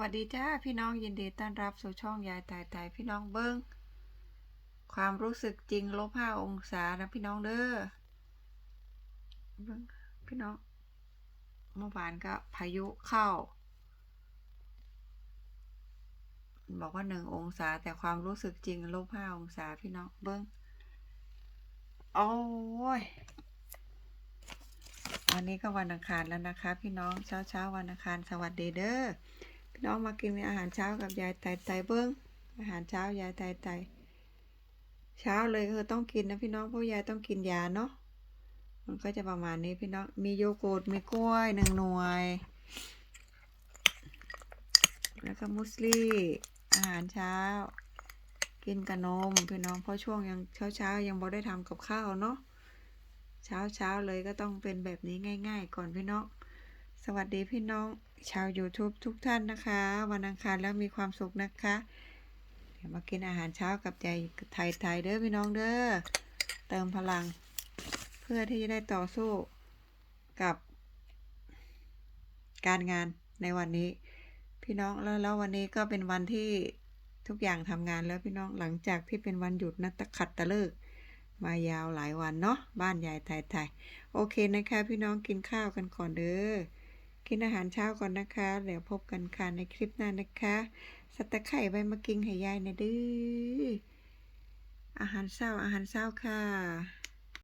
วัสดีจ้าพี่น้องยินดีต้อนรับสู่ช่องยายตายตายพี่น้องเบิ้งความรู้สึกจริงลบห้าองศานะพี่น้องเด้อเบิ้งพี่น้องเมื่อวานก็พายุเข้า บอกว่าหนึ่งองศาแต่ความรู้สึกจริงลบห้าองศาพี่น้องเบิ้งโอ้ยวันนี้ก็วันอังคารแล้วนะคะ พี่น้องเช้าเช้าวันอังคารสวัสดีเด้อ พี่น้องมากินอาหารเช้ากับยายไตไตเบิ้งอาหารเช้ายายไตไตเช้าเลยคือต้องกินนะพี่น้องเพราะยายต้องกินยาเนาะมันก็จะประมาณนี้พี่น้องมีโยเกิร์ตมีกล้วยหนึ่งหน่วย แล้วก็มุสลีอาหารเช้า กินกับนมพี่น้องเพราะช่วงยังเช้าเช้ายังบ่ได้ทำกับข้าวเนาะเช้าเช้าเลยก็ต้องเป็นแบบนี้ง่าย ๆ ก่อนพี่น้อง สวัสดีพี่น้องชาว YouTube ทุกท่านนะคะ วันอังคารแล้วมีความสุขนะคะ เดี๋ยวมากินอาหารเช้ากับยายไทยไทยเด้อพี่น้องเด้อเติมพลัง เพื่อที่จะได้ต่อสู้กับ การงานในวันนี้ พี่น้องแล้วแล้ววันนี้ก็เป็นวันที่ทุกอย่างทำงานแล้วพี่น้องหลังจากที่เป็นวันหยุดนัตขัดตะเลิกมายาวหลายวันเนาะบ้านยายไทยไทยโอเคนะคะ พี่น้องกินข้าวกันก่อนเด้อ กินอาหารเช้าก่อนนะคะ เดี๋ยวพบกันค่ะในคลิปหน้านะคะสตะไข่ใบมะกิงให้ยายนะดื้ออาหารเช้าอาหารเช้าค่ะ